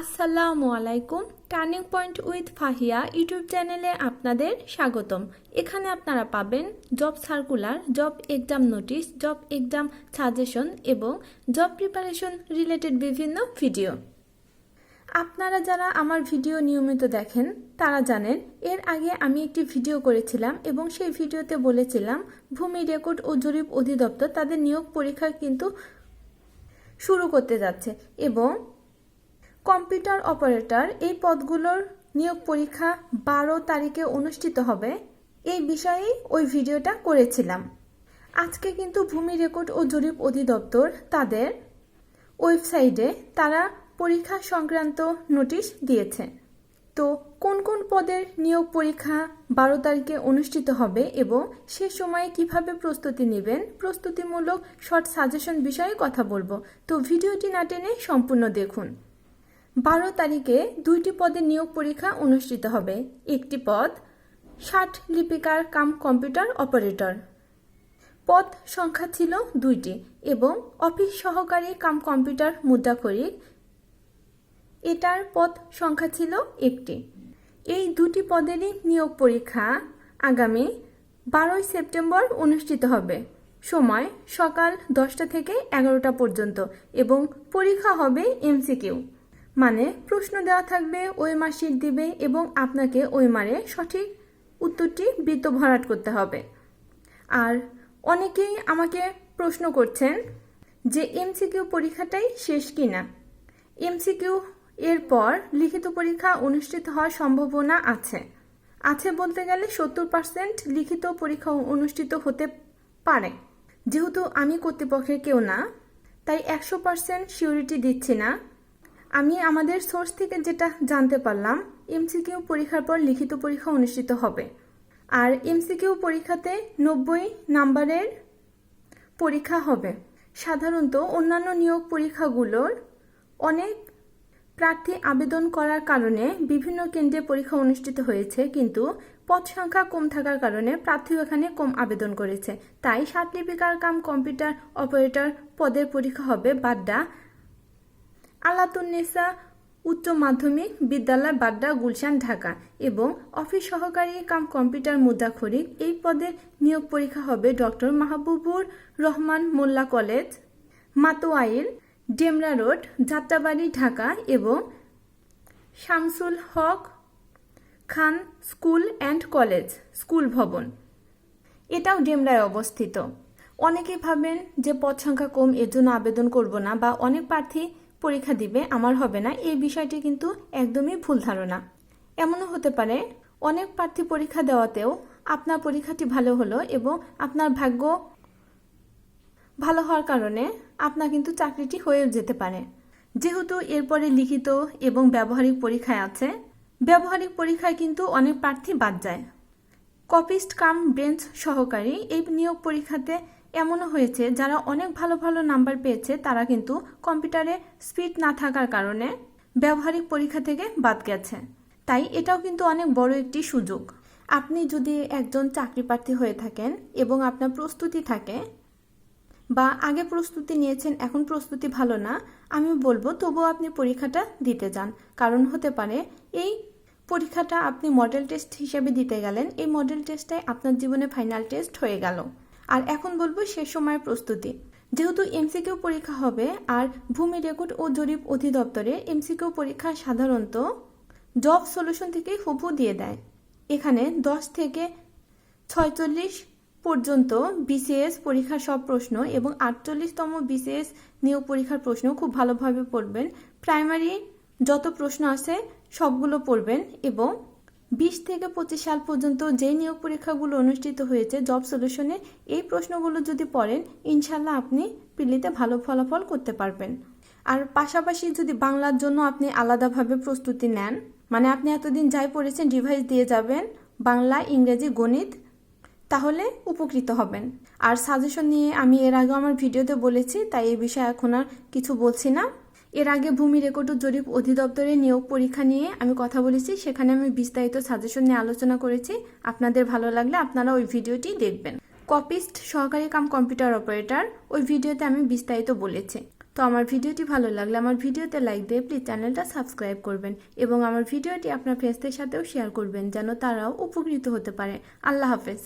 আসসালামু আলাইকুম turning point with Fahiya YouTube চ্যানেলে আপনাদের স্বাগতম। এখানে আপনারা পাবেন job circular job exam notice job exam suggestion এবং জব প্রিপারেশন রিলেটেড বিভিন্ন ভিডিও আপনারা যারা আমার ভিডিও নিয়মিত দেখেন, তারা জানেন, এর আগে আমি একটি ভিডিও করেছিলাম এবং সেই ভিডিওতে বলেছিলাম, ভূমি রেকর্ড ও জরিপ অধিদপ্তর তাদের নিয়োগ পরীক্ষা কিন্তু শুরু করতে যাচ্ছে এবং কম্পিউটার অপারেটর এই পদগুলোর নিয়োগ পরীক্ষা বারো তারিখে অনুষ্ঠিত হবে। এই বিষয়েই ওই ভিডিওটা করেছিলাম। আজকে কিন্তু ভূমি রেকর্ড ও জরিপ অধিদপ্তর তাদের ওয়েবসাইটে তারা পরীক্ষা সংক্রান্ত নোটিশ দিয়েছে। তো কোন কোন পদের নিয়োগ পরীক্ষা বারো তারিখে অনুষ্ঠিত হবে এবং সে সময়ে কীভাবে প্রস্তুতি নেবেন, প্রস্তুতিমূলক শর্ট সাজেশন বিষয়ে কথা বলব। তো ভিডিওটি না টেনে সম্পূর্ণ দেখুন। বারো তারিখে দুইটি পদের নিয়োগ পরীক্ষা অনুষ্ঠিত হবে। একটি পদ ষাট লিপিকার কাম কম্পিউটার অপারেটর। পদ সংখ্যা ছিল দুইটি এবং অফিস সহকারী কাম কম্পিউটার মুদ্রাক্ষরিক এটার পদ সংখ্যা ছিল একটি। এই দুটি পদেরই নিয়োগ পরীক্ষা আগামী বারোই সেপ্টেম্বর অনুষ্ঠিত হবে। সময় সকাল দশটা থেকে এগারোটা পর্যন্ত এবং পরীক্ষা হবে এমসিকিউ। মানে প্রশ্ন দেওয়া থাকবে ওই মাসিক দিবে এবং আপনাকে ওই মারে সঠিক উত্তরটি বৃত্ত ভরাট করতে হবে। আর অনেকেই আমাকে প্রশ্ন করছেন যে এমসিকিউ পরীক্ষাটাই শেষ কিনা। এমসিকিউ এরপর লিখিত পরীক্ষা অনুষ্ঠিত হওয়ার সম্ভাবনা আছে। আছে বলতে গেলে সত্তর পার্সেন্ট লিখিত পরীক্ষা অনুষ্ঠিত হতে পারে। যেহেতু আমি কর্তৃপক্ষের কেউ না, তাই একশো পার্সেন্ট সিউরিটি দিচ্ছি না। আমি আমাদের সোর্স থেকে যেটা জানতে পারলাম এমসিকিউ পরীক্ষার পর লিখিত পরীক্ষা অনুষ্ঠিত হবে। আর এমসিকিউ পরীক্ষাতে নব্বই নাম্বারের পরীক্ষা হবে। সাধারণত অন্যান্য নিয়োগ পরীক্ষাগুলোর অনেক প্রার্থী আবেদন করার কারণে বিভিন্ন কেন্দ্রে পরীক্ষা অনুষ্ঠিত হয়েছে, কিন্তু পদ সংখ্যা কম থাকার কারণে প্রার্থীও এখানে কম আবেদন করেছে। তাই সাত লিপিকার কাম কম্পিউটার অপারেটর পদের পরীক্ষা হবে বাড্ডা আলাতুন্নেসা উচ্চ মাধ্যমিক বিদ্যালয় বাড্ডা, গুলশান, ঢাকা এবং অফিস সহকারী কাম কম্পিউটার মুদ্রাক্ষরিক এই পদের নিয়োগ পরীক্ষা হবে doctor Mahbubur Rahman Molla college Matuail Demra road, Jatrabari, Dhaka এবং Shamsul Haque Khan school and college, school ভবন। এটাও ডেমরায় অবস্থিত। অনেকেই ভাবেন যে পদ সংখ্যা কম, এর জন্য আবেদন করব না বা অনেক প্রার্থী পরীক্ষা দিবে, আমার হবে না, এই বিষয়টি কিন্তু একদমই ভুল ধারণা। এমনও হতে পারে, অনেক প্রার্থী পরীক্ষা দেওয়াতেও আপনার পরীক্ষাটি ভালো হলো এবং আপনার ভাগ্য ভালো হওয়ার কারণে আপনার কিন্তু চাকরিটি হয়েও যেতে পারে। যেহেতু এরপরে লিখিত এবং ব্যবহারিক পরীক্ষায় আছে, ব্যবহারিক পরীক্ষায় কিন্তু অনেক প্রার্থী বাদ যায়। কপিস্ট কাম ব্রেঞ্চ সহকারী এই নিয়োগ পরীক্ষাতে এমনও হয়েছে, যারা অনেক ভালো ভালো নাম্বার পেয়েছে, তারা কিন্তু কম্পিউটারে স্পিড না থাকার কারণে ব্যবহারিক পরীক্ষা থেকে বাদ গেছে। তাই এটাও কিন্তু অনেক বড় একটি সুযোগ। আপনি যদি একজন চাকরি প্রার্থী হয়ে থাকেন এবং আপনার প্রস্তুতি থাকে বা আগে প্রস্তুতি নিয়েছেন, এখন প্রস্তুতি ভালো না আমি বলব তবুও আপনি পরীক্ষাটা দিতে যান। কারণ হতে পারে এই পরীক্ষাটা আপনি মডেল টেস্ট হিসেবে দিতে গেলেন, এই মডেল টেস্টটাই আপনার জীবনে ফাইনাল টেস্ট হয়ে গেল। আর এখন বলব সে সময়ের প্রস্তুতি। যেহেতু এমসিকিউ পরীক্ষা হবে আর ভূমি রেকর্ড ও জরিপ অধিদপ্তরে এমসিকিউ পরীক্ষা সাধারণত জব সলিউশন থেকে হুবহু দিয়ে দেয়। এখানে দশ থেকে ছয়চল্লিশ পর্যন্ত বিসিএস পরীক্ষার সব প্রশ্ন এবং আটচল্লিশতম বিসিএস নিয়োগ পরীক্ষার প্রশ্ন খুব ভালোভাবে পড়বেন। প্রাইমারি যত প্রশ্ন আছে সবগুলো পড়বেন এবং বিশ থেকে পঁচিশ সাল পর্যন্ত যে নিয়োগ পরীক্ষাগুলো অনুষ্ঠিত হয়েছে জব সলিউশনে এই প্রশ্নগুলো যদি পড়েন, ইনশাল্লাহ আপনি পিলিতে ভালো ফলাফল করতে পারবেন। আর পাশাপাশি যদি বাংলার জন্য আপনি আলাদাভাবে প্রস্তুতি নেন মানে আপনি এতদিন যাই পড়েছেন ডিভাইস দিয়ে যাবেন, বাংলা, ইংরেজি, গণিত, তাহলে উপকৃত হবেন। আর সাজেশন নিয়ে আমি এর আগে আমার ভিডিওতে বলেছি, তাই এই বিষয়ে এখন আর কিছু বলছি না। এর আগে ভূমি রেকর্ড ও জরিপ অধিদপ্তরের নিয়োগ পরীক্ষা নিয়ে আমি কথা বলেছি, সেখানে আমি বিস্তারিত সাজেশন নিয়ে আলোচনা করেছি। আপনাদের ভালো লাগলে আপনারা ওই ভিডিওটি দেখবেন। কপিস্ট সহকারী কাম কম্পিউটার অপারেটর, ওই ভিডিওতে আমি বিস্তারিত বলেছি। তো আমার ভিডিওটি ভালো লাগলে আমার ভিডিওতে লাইক দিয়ে প্লিজ চ্যানেলটা সাবস্ক্রাইব করবেন এবং আমার ভিডিওটি আপনার ফ্রেন্ডসদের সাথেও শেয়ার করবেন, যেন তারাও উপকৃত হতে পারে। আল্লাহ হাফেজ।